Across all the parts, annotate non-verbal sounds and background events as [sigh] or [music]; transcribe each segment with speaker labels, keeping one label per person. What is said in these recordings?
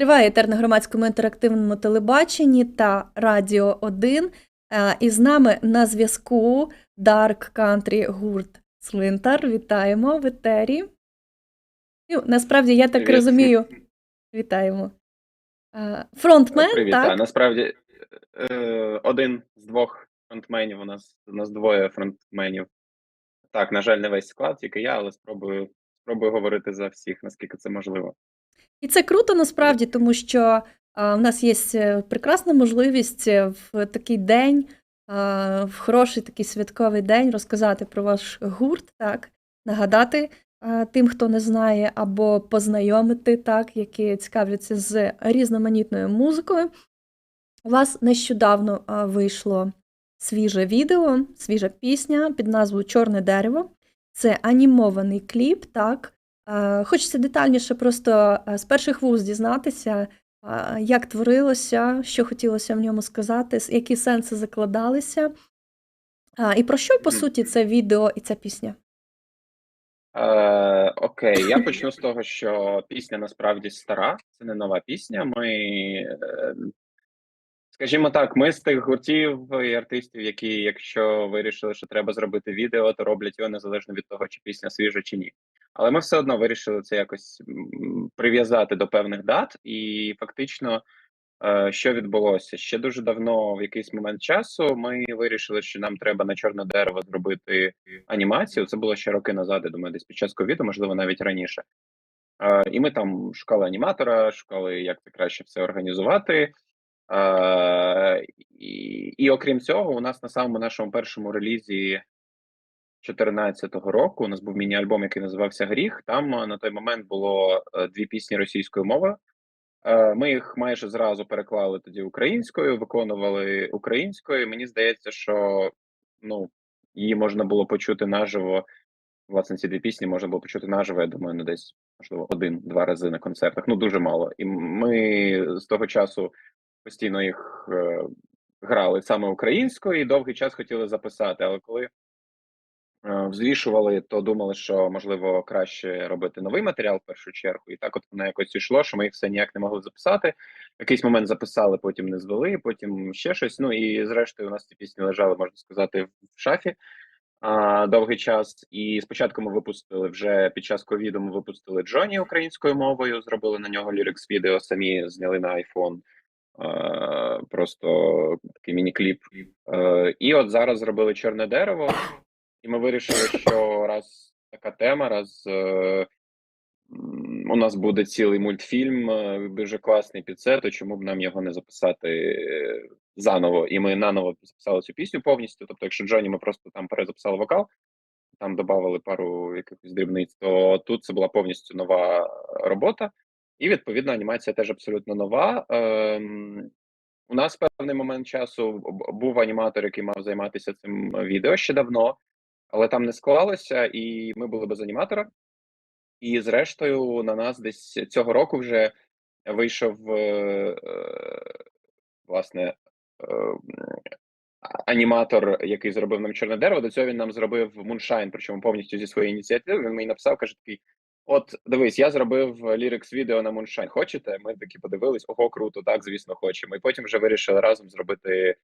Speaker 1: Триває етер на громадському інтерактивному телебаченні та Радіо 1. Е, І з нами на зв'язку Dark Country гурт Слинтар. Вітаємо в етері. Ну, насправді, я так
Speaker 2: Привіт.
Speaker 1: розумію. Вітаємо. Е, Фронтмен,
Speaker 2: Привіт.
Speaker 1: Так?
Speaker 2: насправді е, один з двох фронтменів. У нас у нас двоє фронтменів. Так, на жаль, не весь склад, тільки я, але спробую спробую говорити за всіх, наскільки це можливо.
Speaker 1: І це круто насправді, тому що в нас є е, прекрасна можливість е, в такий день, в хороший такий святковий день розказати про ваш гурт, так, нагадати тим, хто не знає, або познайомити, так, які цікавляться з різноманітною музикою. У вас нещодавно вийшло свіже відео, свіжа пісня під назвою Чорне дерево. Це анімований кліп, так. Е, Хочеться детальніше просто е, з перших вуз дізнатися, е, як творилося, що хотілося в ньому сказати, які сенси закладалися. І про що, по суті, це відео і ця пісня?
Speaker 2: Е, окей, я почну з того, що пісня насправді стара, це не нова пісня. Ми, е, скажімо так, ми з тих гуртів і артистів, які, якщо вирішили, що треба зробити відео, то роблять його незалежно від того, чи пісня свіжа чи ні. Але ми все одно вирішили це якось прив'язати до певних дат, і фактично, е, що відбулося ще дуже давно, в якийсь момент часу, ми вирішили, що нам треба на чорне дерево зробити анімацію. Це було ще роки назад, я думаю, десь під час ковіду, можливо, навіть раніше. Е, і ми там шукали аніматора, шукали, як це краще все організувати. Е, і, і окрім цього, у нас на самому нашому першому релізі 2014 року у нас був міні-альбом, який називався Гріх. Там е, на той момент було е, дві пісні російською мовою. Е, Ми їх майже зразу переклали тоді українською, виконували українською. Мені здається, що ну її можна було почути наживо. Власне, ці дві пісні можна було почути наживо. Я думаю, ну десь можливо один-два рази на концертах. Ну дуже мало. І ми з того часу постійно їх е, грали саме українською, і довгий час хотіли записати. Але коли взвішували, то думали, що можливо краще робити новий матеріал в першу чергу. І так, от воно якось йшло, що ми їх все ніяк не могли записати. Якийсь момент записали, потім не звели, потім ще щось. Ну і зрештою, у нас ці пісні лежали, можна сказати, в шафі. А, довгий час, і спочатку ми випустили вже під час ковіду. Ми випустили Джоні українською мовою, зробили на нього лірикс відео, самі зняли на iPhone. Е, просто такий міні-кліп. Е, і от зараз зробили чорне дерево, і ми вирішили, що раз така тема, раз е, у нас буде цілий мультфільм, е, дуже класний під це, то чому б нам його не записати е, заново? І ми наново записали цю пісню повністю. Тобто, якщо Джоні ми просто там перезаписали вокал, там додавали пару якихось дрібниць, то тут це була повністю нова робота. І відповідно анімація теж абсолютно нова. Ем, у нас певний момент часу був аніматор, який мав займатися цим відео ще давно, але там не склалося, і ми були без аніматора. І зрештою, на нас десь цього року вже вийшов е, е, власне е, аніматор, який зробив нам чорне дерево. До цього він нам зробив Moonshine, причому повністю зі своєї ініціативи. Він мені написав, каже такий: От, дивись, я зробив лірикс відео на Moonshine. Хочете? Ми такі подивились, ого, круто, так, звісно, хочемо. І потім вже вирішили разом зробити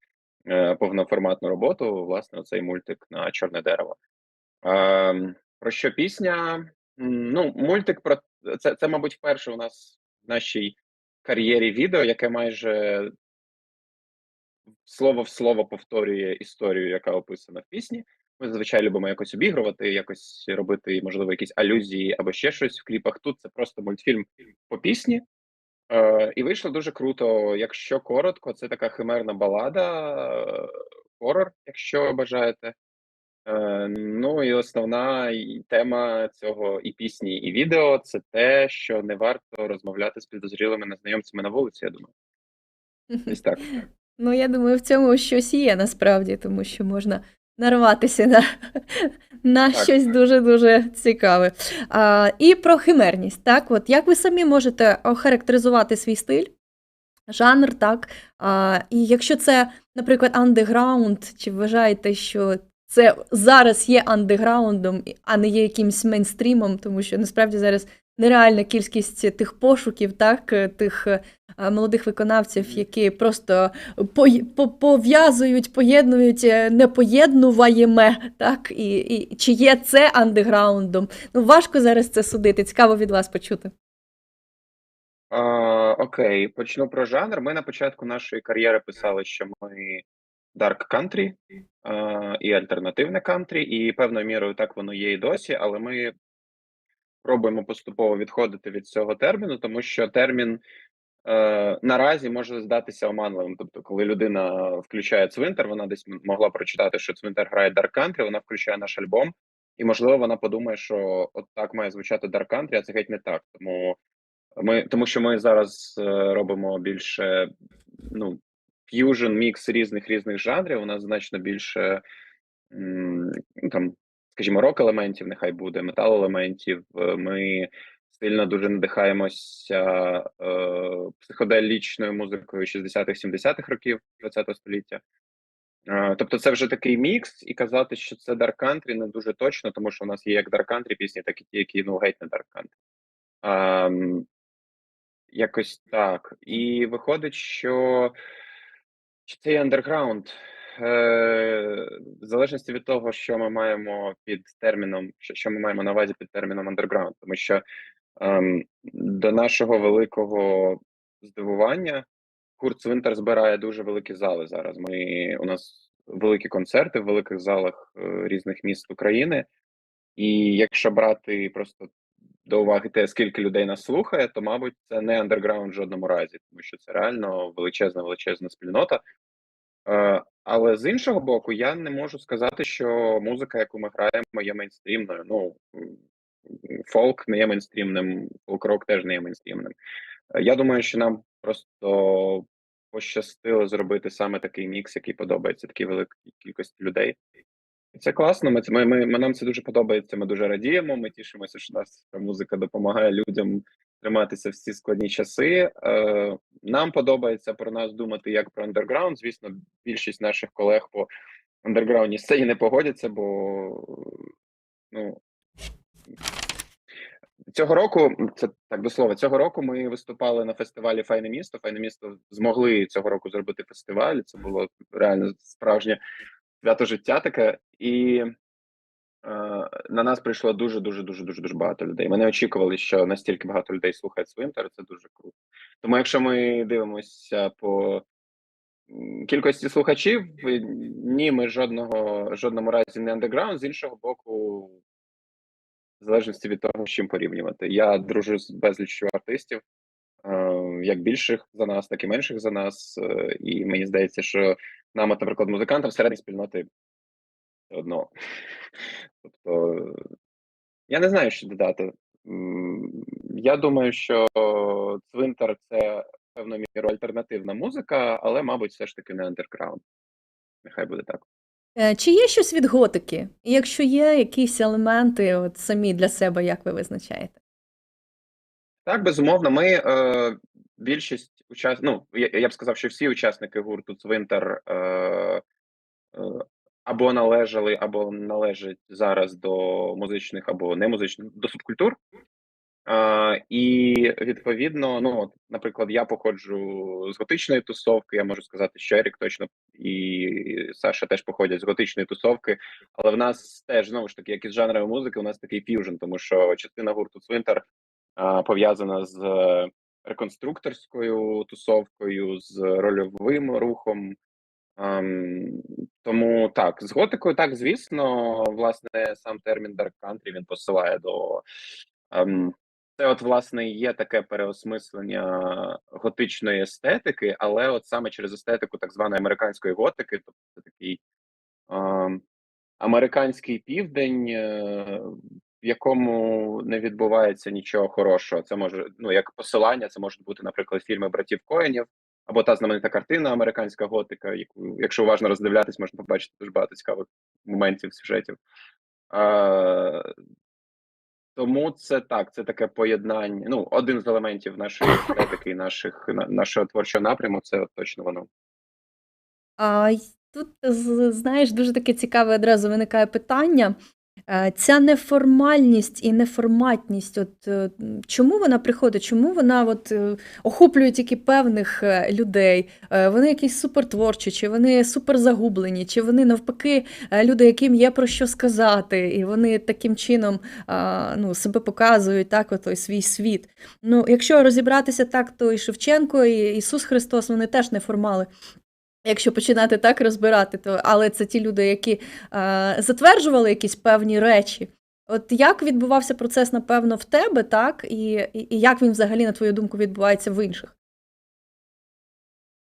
Speaker 2: повноформатну роботу, власне, оцей мультик на чорне дерево. Е, про що пісня? Ну, мультик про це, це, мабуть, вперше у нас в нашій кар'єрі відео, яке майже слово в слово повторює історію, яка описана в пісні. Ми зазвичай любимо якось обігрувати, якось робити, можливо, якісь алюзії або ще щось в кліпах. Тут це просто мультфільм по пісні. Е, і вийшло дуже круто. Якщо коротко, це така химерна балада, е, хорор, якщо бажаєте. Е, ну і основна і тема цього і пісні, і відео це те, що не варто розмовляти з підозрілими незнайомцями на вулиці. Я думаю, десь так.
Speaker 1: Ну, я думаю, в цьому щось є насправді, тому що можна нарватися на, на
Speaker 2: Так.
Speaker 1: щось дуже-дуже цікаве. А, і про химерність, так? От як ви самі можете охарактеризувати свій стиль, жанр, так? А, і якщо це, наприклад, андеграунд, чи вважаєте, що це зараз є андеграундом, а не є якимсь мейнстрімом, тому що насправді зараз нереальна кількість тих пошуків, так, тих е, молодих виконавців, які просто пов'язують, поєднують е, непоєднуваєме, так, і, і чи є це андеграундом. Ну, важко зараз це судити. Цікаво від вас почути.
Speaker 2: Окей, почну про жанр. Ми на початку нашої кар'єри писали, що ми Dark Country а, і альтернативне кантрі, і певною мірою так воно є і досі, але ми пробуємо поступово відходити від цього терміну, тому що термін е, наразі може здатися оманливим. Тобто, коли людина включає цвинтар, вона десь могла прочитати, що цвинтар грає Dark Country, вона включає наш альбом, і можливо вона подумає, що от так має звучати Dark Country, а це геть не так. Тому ми, тому що ми зараз е, робимо більше ну, ф'южн, мікс різних різних жанрів. У нас значно більше ну, там, скажімо, рок-елементів, нехай буде, метал-елементів. Е, Ми сильно дуже надихаємося е, психоделічною музикою 60-х, 70-х років ХХ століття. Е, Тобто це вже такий мікс, і казати, що це Dark Country не дуже точно, тому що у нас є як Dark Country пісні, так і ті, які ну геть не Dark Country. Ем, Якось так. І виходить, що чи це є андерграунд. В залежності від того, що ми маємо під терміном, що, що ми маємо на увазі під терміном андерграунд, тому що ем, до нашого великого здивування Курт Цвинтар збирає дуже великі зали зараз. Ми у нас великі концерти в великих залах е, різних міст України. І якщо брати просто до уваги те, скільки людей нас слухає, то мабуть це не андерграунд в жодному разі, тому що це реально величезна, величезна спільнота. Е, але з іншого боку, я не можу сказати, що музика, яку ми граємо, є мейнстрімною. Ну фолк не є мейнстрімним, фолк-рок теж не є мейнстрімним. Е, Я думаю, що нам просто пощастило зробити саме такий мікс, який подобається такій великій кількості людей. Це класно. Ми, ми, ми, нам це дуже подобається. Ми дуже радіємо. Ми тішимося, що наша музика допомагає людям триматися в ці складні часи. Е, нам подобається про нас думати як про андерграунд. Звісно, більшість наших колег по андерграундній сцені не погодяться, бо ну. Цього року, це так до слова, цього року ми виступали на фестивалі Файне місто. Файне місто змогли цього року зробити фестиваль. Це було реально справжнє свято життя таке, і е, на нас прийшло дуже дуже дуже дуже дуже багато людей. Ми не очікували, що настільки багато людей слухають Свинтер. Це дуже круто. Тому, якщо ми дивимося по кількості слухачів, ні, ми жодного жодному разі не андеграунд. З іншого боку, в залежності від того, з чим порівнювати. Я дружу з безліччю артистів, е, як більших за нас, так і менших за нас. е, І мені здається, що нам, наприклад, музикантам всередині спільноти одно. Тобто, я не знаю, що додати. Я думаю, що цвинтар це певною мірою альтернативна музика, але, мабуть, все ж таки не андерграунд. Нехай буде так.
Speaker 1: Е, Чи є щось від готики? І якщо є якісь елементи, от самі для себе, як ви визначаєте?
Speaker 2: Так, безумовно, ми е, більшість учас... ну, я, я б сказав, що всі учасники гурту Цвинтар е, е, або належали, або належать зараз до музичних або немузичних до субкультур. Е, і відповідно, ну, от, наприклад, я походжу з готичної тусовки. Я можу сказати, що Ерік точно і Саша теж походять з готичної тусовки. Але в нас теж знову ж таки, як і з жанрами музики, у нас такий ф'южн, тому що частина гурту Цвинтар пов'язана з реконструкторською тусовкою, з рольовим рухом. Ем, тому так, з готикою, так, звісно, власне, сам термін Dark Country він посилає до. Ем, це, от, власне, є таке переосмислення готичної естетики, але от саме через естетику так званої американської готики, тобто це такий ем, американський південь, е, в якому не відбувається нічого хорошого. Це може ну як посилання, це можуть бути, наприклад, фільми братів Коенів, або та знаменита картина Американська готика, яку, якщо уважно роздивлятись, можна побачити дуже багато цікавих моментів, сюжетів. Е, тому це так, це таке поєднання. Ну, один з елементів нашої [laughs] естетики, наших на- нашого творчого напряму, це точно воно.
Speaker 1: А тут, знаєш, дуже таке цікаве одразу виникає питання. Е, Ця неформальність і неформатність, от е, чому вона приходить? Чому вона от, е, охоплює тільки певних людей? Вони якісь супертворчі, чи вони суперзагублені, чи вони навпаки люди, яким є про що сказати, і вони таким чином ну, себе показують так, от, той свій світ. Ну, якщо розібратися так, то і Шевченко, і Ісус Христос, вони теж не формали. Якщо починати так розбирати, то але це ті люди, які е, затверджували якісь певні речі. От як відбувався процес, напевно, в тебе, так, і, і, і як він взагалі, на твою думку, відбувається в інших?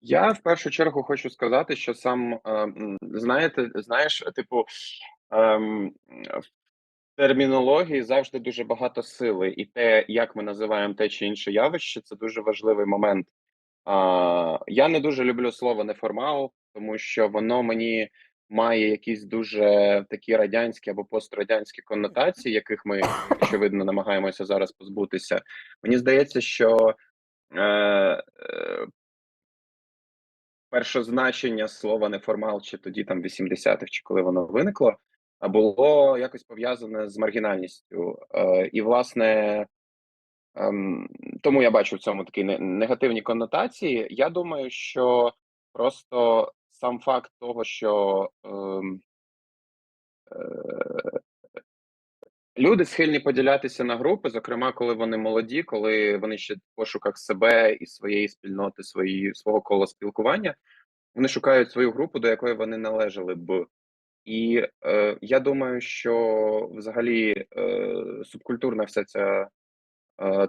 Speaker 2: Я в першу чергу хочу сказати, що сам, е, знаєте, знаєш, типу, ем, в термінології завжди дуже багато сили, і те, як ми називаємо те чи інше явище, це дуже важливий момент. А, я не дуже люблю слово неформал, тому що воно мені має якісь дуже такі радянські або пострадянські конотації, яких ми, очевидно, намагаємося зараз позбутися. Мені здається, що е, е, першозначення слова неформал, чи тоді там 80-х, чи коли воно виникло, було якось пов'язане з маргінальністю. Е, і, власне, ем, тому я бачу в цьому такі негативні коннотації. Я думаю, що просто сам факт того, що ем, е, люди схильні поділятися на групи, зокрема, коли вони молоді, коли вони ще в пошуках себе і своєї спільноти, свої, свого кола спілкування, вони шукають свою групу, до якої вони належали б. І е, я думаю, що взагалі е, субкультурна вся ця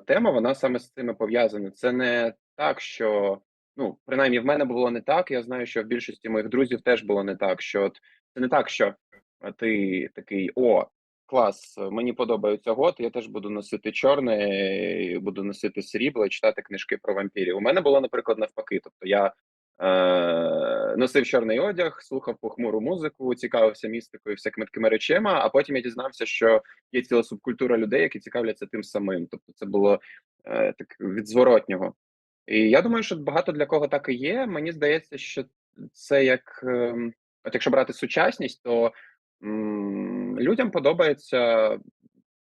Speaker 2: тема, вона саме з цими пов'язана. Це не так, що ну, принаймні, в мене було не так. Я знаю, що в більшості моїх друзів теж було не так. Що от, це не так, що е, ти такий о. Клас, мені подобається гот, я теж буду носити чорне, буду носити срібло читати книжки про вампірів. У мене було, наприклад, навпаки. Тобто я е, носив чорний одяг, слухав похмуру музику, цікавився містикою, всякими такими речами. А потім я дізнався, що є ціла субкультура людей, які цікавляться тим самим. Тобто, це було е, так від зворотнього. І я думаю, що багато для кого так і є. Мені здається, що це як ем, от якщо брати сучасність, то людям подобається,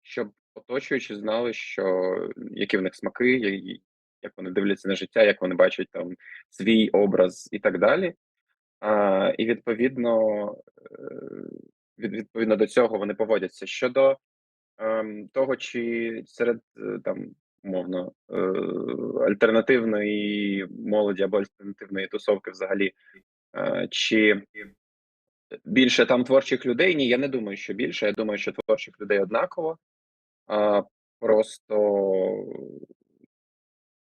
Speaker 2: щоб оточуючи знали, що які в них смаки, як вони дивляться на життя, як вони бачать там свій образ і так далі. А, і відповідно, е, від, відповідно до цього вони поводяться. Щодо ем, того, чи серед е, там умовно е, альтернативної молоді або альтернативної тусовки взагалі, е, чи більше там творчих людей? Ні, я не думаю, що більше. Я думаю, що творчих людей однаково. А, просто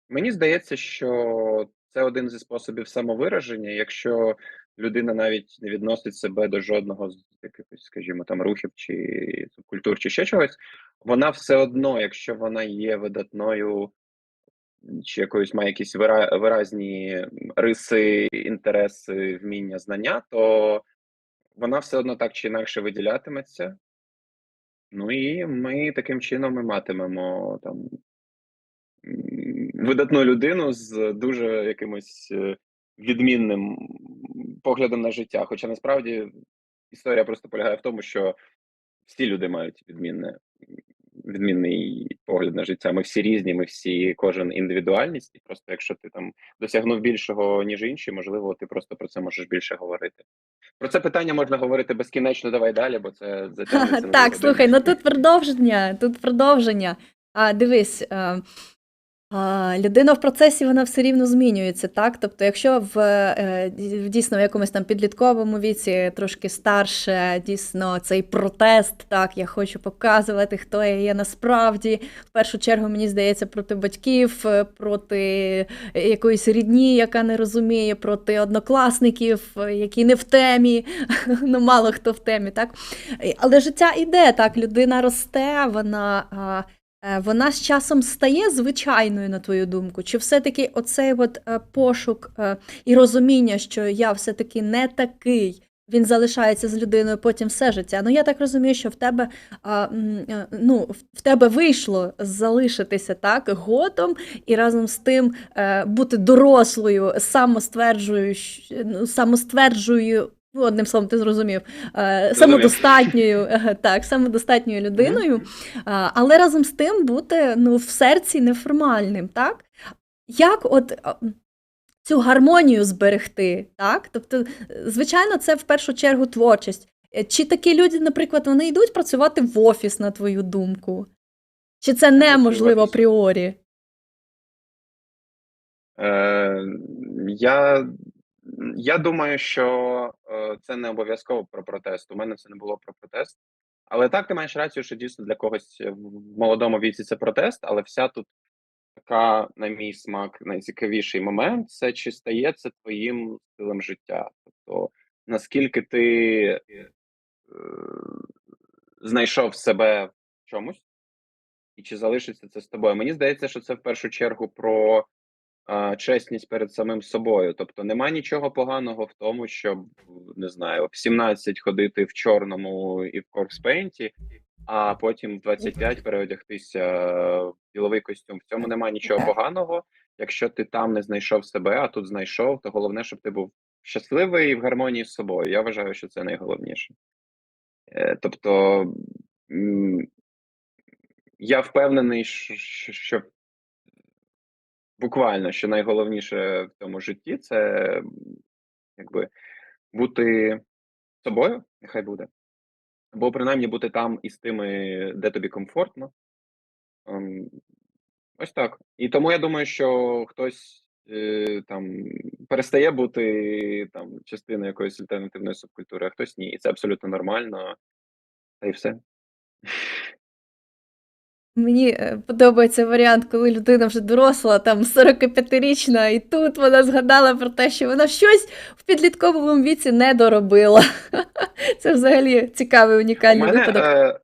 Speaker 2: Мені здається, що це один зі способів самовираження, якщо людина навіть не відносить себе до жодного з якихось, скажімо, там рухів чи субкультур, чи ще чогось, вона все одно, якщо вона є видатною, чи якоюсь має якісь вира- виразні риси, інтереси, вміння, знання, то вона все одно так чи інакше виділятиметься. Ну і ми таким чином і матимемо там видатну людину з дуже якимось е, відмінним поглядом на життя. Хоча насправді історія просто полягає в тому, що всі люди мають відмінне, відмінний погляд на життя. Ми всі різні, ми всі кожен індивідуальність. І просто якщо ти там досягнув більшого, ніж інші, можливо, ти просто про це можеш більше говорити. Про це питання можна говорити безкінечно. Давай далі, бо це затягнеться.
Speaker 1: Так, слухай, ну тут продовження, тут продовження. А дивись, е, а, людина в процесі вона все рівно змінюється, так? Тобто, якщо в, е, дійсно в якомусь там підлітковому віці трошки старше, дійсно цей протест, так, я хочу показувати, хто я є насправді. В першу чергу, мені здається, проти батьків, е, проти якоїсь рідні, яка не розуміє, проти однокласників, е, які не в темі. [laughs] Ну, мало хто в темі, так? Але життя іде, так, людина росте, вона, вона з часом стає звичайною, на твою думку? Чи все-таки оцей от е, пошук е, і розуміння, що я все-таки не такий, він залишається з людиною потім все життя? Ну, я так розумію, що в тебе, е, ну, в- тебе вийшло залишитися так, готом і разом з тим е, бути дорослою, самостверджую, ну, самостверджую Ну, одним словом, ти зрозумів, е, самодостатньою, [laughs] так, самодостатньою людиною, але разом з тим бути ну, в серці неформальним, так? Як от цю гармонію зберегти, так? Тобто, звичайно, це в першу чергу творчість. Е, Чи такі люди, наприклад, вони йдуть працювати в офіс, на твою думку? Чи це неможливо апріорі?
Speaker 2: Е, я, я думаю, що е, це не обов'язково про протест. У мене це не було про протест. Але так, ти маєш рацію, що дійсно для когось в молодому віці це протест, але вся тут така, на мій смак, найцікавіший момент це чи стає це твоїм стилем життя. Тобто, наскільки ти е, знайшов себе в чомусь, і чи залишиться це з тобою. Мені здається, що це в першу чергу про чесність перед самим собою. Тобто нема нічого поганого в тому, щоб не знаю, в 17 ходити в чорному і в корпспейнті, а потім в 25 переодягтися в діловий костюм. В цьому нема нічого поганого. Якщо ти там не знайшов себе, а тут знайшов, то головне, щоб ти був щасливий і в гармонії з собою. Я вважаю, що це найголовніше. Е, Тобто, я впевнений, що буквально що найголовніше в цьому житті це якби бути собою, нехай буде. Або принаймні бути там із тими, де тобі комфортно. Ем, Ось так. І тому я думаю, що хтось е, там перестає бути там частиною якоїсь альтернативної субкультури, а хтось ні. І це абсолютно нормально. Та й все.
Speaker 1: Мені е, подобається варіант, коли людина вже доросла, там 45-річна, і тут вона згадала про те, що вона щось в підлітковому віці не доробила. [laughs] Це взагалі цікавий унікальний
Speaker 2: мене,
Speaker 1: випадок.
Speaker 2: е,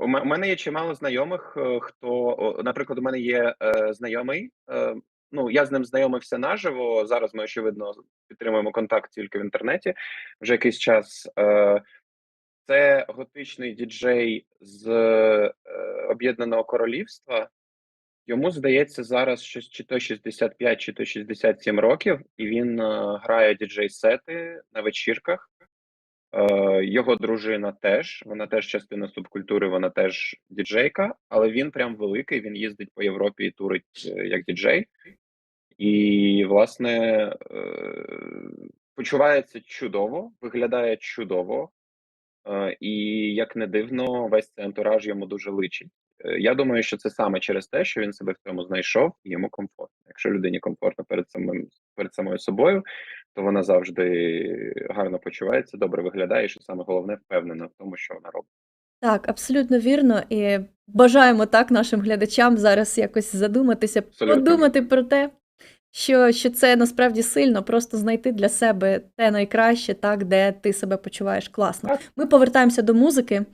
Speaker 2: у мене є чимало знайомих, е, хто, наприклад, у мене є е, знайомий. Е, ну, я з ним знайомився наживо. Зараз ми, очевидно, підтримуємо контакт тільки в інтернеті вже якийсь час. Е, це готичний діджей з е, Об'єднаного Королівства. Йому здається зараз щось чи то 65, чи то 67 років, і він е, грає діджей-сети на вечірках. Е, його дружина теж, вона теж частина субкультури, вона теж діджейка, але він прям великий. Він їздить по Європі і турить е, як діджей. І, власне, е, почувається чудово, виглядає чудово. Е, І як не дивно, весь цей антураж йому дуже личить. Е, Я думаю, що це саме через те, що він себе в цьому знайшов, і йому комфортно. Якщо людині комфортно перед самим перед самою собою, то вона завжди гарно почувається, добре виглядає, і що саме головне, впевнена в тому, що вона робить.
Speaker 1: Так, абсолютно вірно. І бажаємо так нашим глядачам зараз якось задуматися,
Speaker 2: Абсолютно.
Speaker 1: подумати про те, що, що це насправді сильно, просто знайти для себе те найкраще, так, де ти себе почуваєш класно. Ми повертаємося до музики.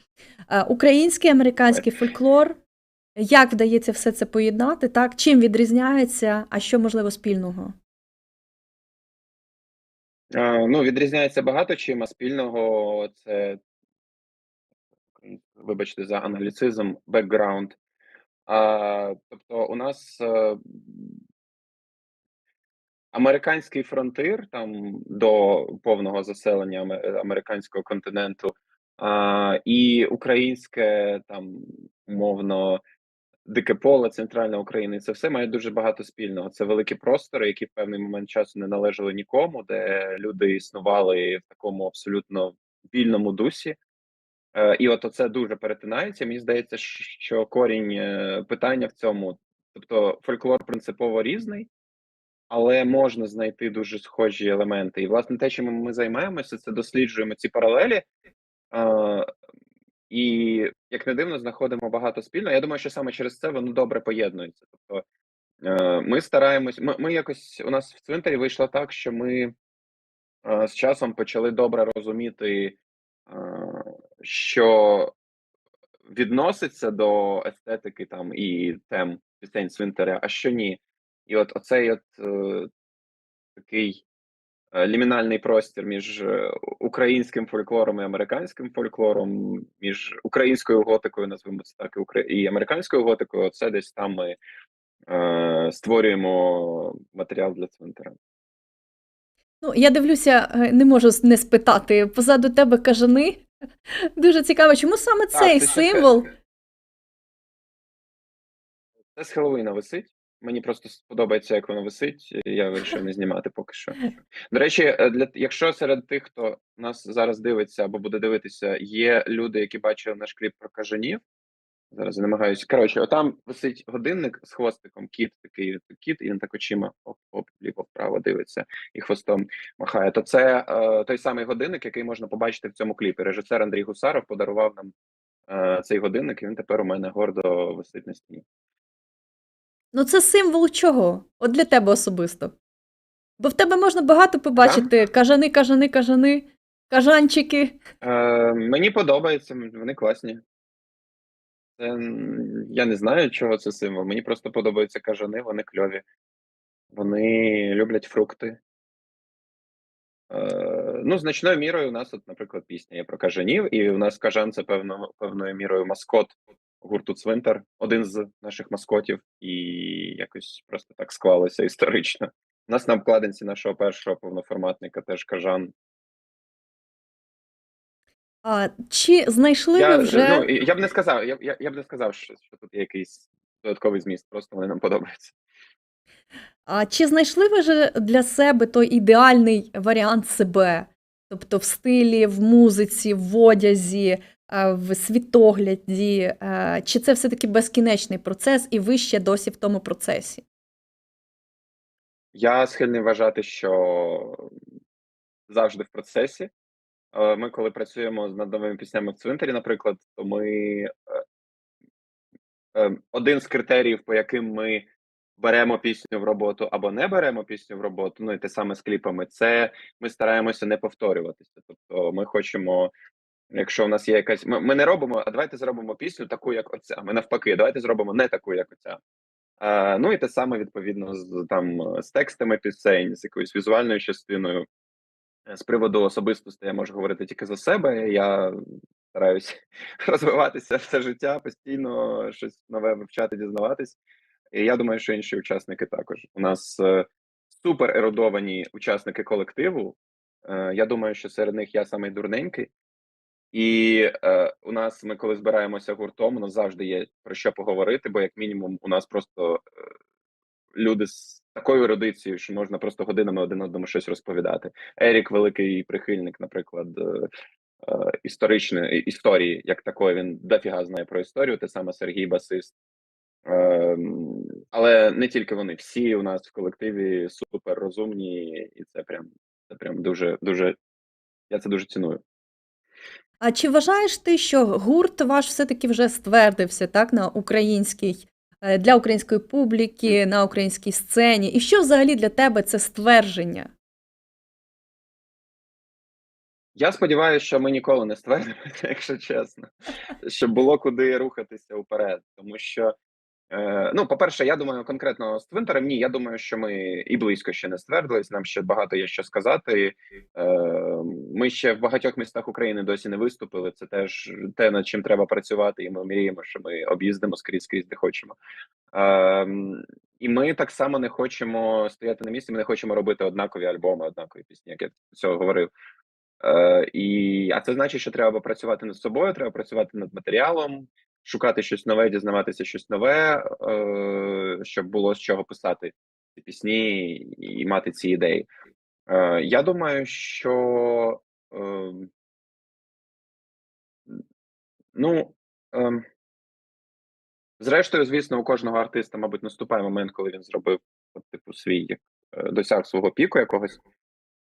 Speaker 1: Е, Український, американський фольклор. Як вдається все це поєднати? Так? Чим відрізняється, а що можливо спільного?
Speaker 2: Е, Ну, відрізняється багато чим, а спільного це вибачте за англіцизм, бекграунд. А, тобто, у нас е, американський фронтир там до повного заселення американського континенту, а, і українське там умовно дике поле, центральна Україна, це все має дуже багато спільного. Це великі простори, які в певний момент часу не належали нікому, де люди існували в такому абсолютно вільному дусі. Е, І от оце дуже перетинається. Мені здається, що корінь е, питання в цьому, тобто фольклор принципово різний, але можна знайти дуже схожі елементи. І власне те, чим ми займаємося, це досліджуємо ці паралелі. Е, і як не дивно, знаходимо багато спільного. Я думаю, що саме через це воно добре поєднується. Тобто е, ми стараємось, ми, ми якось у нас в цвинтарі вийшло так, що ми е, з часом почали добре розуміти, е, що відноситься до естетики там і тем пісень цвинтаря, а що ні. І от оцей от е, такий е, лімінальний простір між е, українським фольклором і американським фольклором, між українською готикою, назвемо це так, і, американською готикою, це десь там ми е, створюємо матеріал для цвинтаря.
Speaker 1: Ну, я дивлюся, е, не можу не спитати. Позаду тебе кажани. Дуже цікаво, чому саме цей
Speaker 2: це
Speaker 1: символ?
Speaker 2: Це з Хеллоуіна висить. Мені просто сподобається, як воно висить. Я вирішив не знімати поки що. [laughs] До речі, е, для якщо серед тих, хто нас зараз дивиться або буде дивитися, є люди, які бачили наш кліп про кажанів. Зараз я намагаюся. Коротше, отам висить годинник з хвостиком, кіт такий кіт, і він так очима оп, оп, ліво вправо дивиться і хвостом махає. То це е, той самий годинник, який можна побачити в цьому кліпі. Режисер Андрій Гусаров подарував нам е, цей годинник, і він тепер у мене гордо висить на стіні.
Speaker 1: Ну, це символ чого? От для тебе особисто. Бо в тебе можна багато побачити кажани, кажани, кажани, кажанчики.
Speaker 2: Е, мені подобається, вони класні. Це, я не знаю, чого це символ. Мені просто подобаються кажани, вони кльові. Вони люблять фрукти. Е, ну, значною мірою у нас, от, наприклад, пісня є про кажанів, і у нас кажан це певно, певною мірою маскот гурту Цвинтар, один з наших маскотів, і якось просто так склалося історично. У нас на обкладинці нашого першого повноформатника теж кажан.
Speaker 1: А, чи знайшли ви вже.
Speaker 2: ну, я б не сказав, я, я, я б не сказав, що, що тут є якийсь додатковий зміст, просто вони нам подобаються.
Speaker 1: А чи знайшли ви вже для себе той ідеальний варіант себе? Тобто в стилі, в музиці, в одязі, в світогляді? Чи це все-таки безкінечний процес, і ви ще досі в тому процесі?
Speaker 2: Я схильний вважати, що завжди в процесі. Е, Ми, коли працюємо над новими піснями в цвинтарі, наприклад, то ми е, е, один з критеріїв, по яким ми беремо пісню в роботу або не беремо пісню в роботу, ну і те саме з кліпами, це ми стараємося не повторюватися. Тобто, ми хочемо, якщо у нас є якась, ми, ми не робимо, а давайте зробимо пісню таку, як оця. Ми навпаки, давайте зробимо не таку, як оця. Е, ну і те саме відповідно з там з текстами пісень, з якоюсь візуальною частиною. Е, З приводу особистості я можу говорити тільки за себе. Я стараюсь [laughs] розвиватися все життя, постійно щось нове вивчати, дізнаватись. І я думаю, що інші учасники також. У нас е, супер ерудовані учасники колективу. Е, я думаю, що серед них я самий дурненький. І е, у нас ми, коли збираємося гуртом, у нас завжди є про що поговорити, бо як мінімум у нас просто е, люди з такою ерудицією, що можна просто годинами один одному щось розповідати. Ерік, великий прихильник, наприклад, е, е, історичної історії, як такої, він дофіга знає про історію. Те саме Сергій Басист. Е, але не тільки вони, всі у нас в колективі супер розумні, і це прям це прям дуже дуже. Я це дуже ціную.
Speaker 1: А чи вважаєш ти, що гурт ваш все-таки вже ствердився так, на українській, е, для української публіки, на українській сцені? І що взагалі для тебе це ствердження?
Speaker 2: Я сподіваюся, що ми ніколи не ствердимося, [laughs] якщо чесно, щоб було куди рухатися вперед. Тому що, е, ну, по-перше, я думаю, конкретно з Твинтером, ні, я думаю, що ми і близько ще не ствердились, нам ще багато є що сказати. Е, ми ще в багатьох містах України досі не виступили. Це теж те, над чим треба працювати, і ми мріємо, що ми об'їздимо скрізь, скрізь, де хочемо. Е, і ми так само не хочемо стояти на місці, ми не хочемо робити однакові альбоми, однакові пісні, як я цього говорив. Е, і, а це значить, що треба працювати над собою, треба працювати над матеріалом, шукати щось нове, дізнаватися щось нове, е, щоб було з чого писати ці пісні і мати ці ідеї. Е, я думаю, що е, ну. Е, Зрештою, звісно, у кожного артиста, мабуть, наступає момент, коли він зробив типу свій е, досяг свого піку якогось.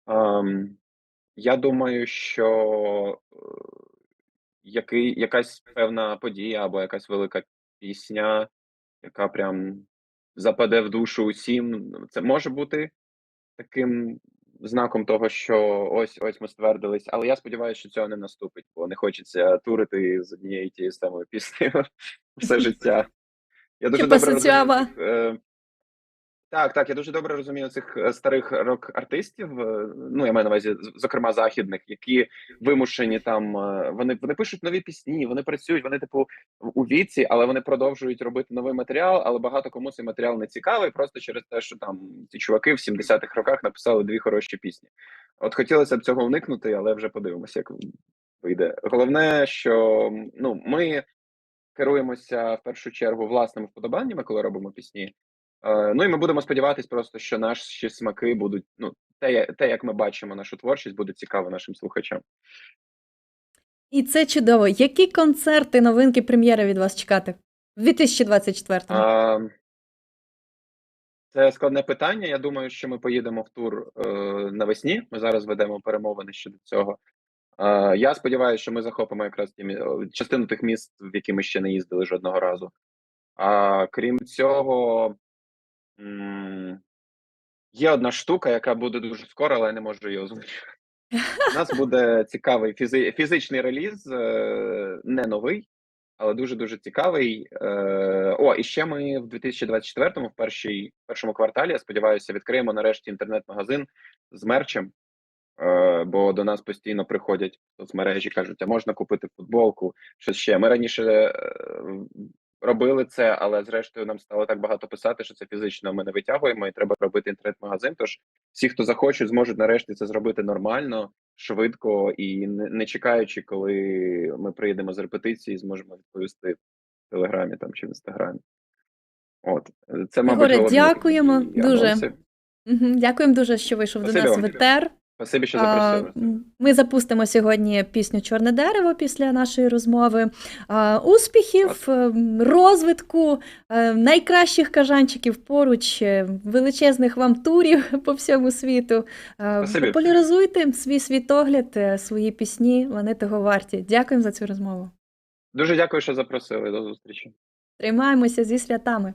Speaker 2: Ем, я думаю, що е, який, якась певна подія або якась велика пісня, яка прям западе в душу усім, це може бути таким знаком того, що ось ось ми ствердились. Але я сподіваюся, що цього не наступить, бо не хочеться турити з однією тією самою піснею [laughs] все життя. Я дуже добре розумію Так, так, я дуже добре розумію цих е, старих рок-артистів. е, Ну, я маю на увазі, зокрема, західних, які вимушені там. е, Вони вони пишуть нові пісні, вони працюють, вони, типу, у віці, але вони продовжують робити новий матеріал. Але багато кому цей матеріал не цікавий, просто через те, що там ці чуваки в 70-х роках написали дві хороші пісні. От хотілося б цього уникнути, але вже подивимося, як вийде. Головне, що ну, ми керуємося в першу чергу власними вподобаннями, коли робимо пісні. Е, Ну і ми будемо сподіватися, просто що наші смаки будуть. Ну, те, те, як ми бачимо нашу творчість, буде цікаво нашим слухачам.
Speaker 1: І це чудово. Які концерти, новинки, прем'єри від вас чекати в 2024-му?
Speaker 2: А, це складне питання. Я думаю, що ми поїдемо в тур е, навесні. Ми зараз ведемо перемовини щодо цього. Е, я сподіваюся, що ми захопимо якраз ті частину тих міст, в які ми ще не їздили жодного разу. А крім цього, є одна штука, яка буде дуже скоро, але я не можу її озвучити. У нас буде цікавий фізи- фізичний реліз, е, не новий, але дуже дуже цікавий. Е, О, і ще ми в 2024-му, в першій першому кварталі, я сподіваюся, відкриємо нарешті інтернет-магазин з мерчем. Е, Бо до нас постійно приходять в соцмережі, кажуть, а можна купити футболку, щось ще. Ми раніше робили це, але зрештою нам стало так багато писати, що це фізично ми не витягуємо, і треба робити інтернет-магазин. Тож всі, хто захочуть, зможуть нарешті це зробити нормально, швидко і не, чекаючи, коли ми приїдемо з репетиції, зможемо відповісти в телеграмі там чи в інстаграмі. От це мабуть головні
Speaker 1: дякуємо дуже. Дякуємо дуже, що вийшов до нас в етер.
Speaker 2: Спасибі, що запросили.
Speaker 1: Ми запустимо сьогодні пісню Чорне дерево після нашої розмови. Успіхів, розвитку, е, найкращих кажанчиків поруч, е, величезних вам турів [laughs] по всьому світу.
Speaker 2: Спасибі.
Speaker 1: Популяризуйте свій світогляд, е, свої пісні, вони того варті. Дякуємо за цю розмову.
Speaker 2: Дуже дякую, що запросили. До зустрічі.
Speaker 1: Тримаємося зі святами.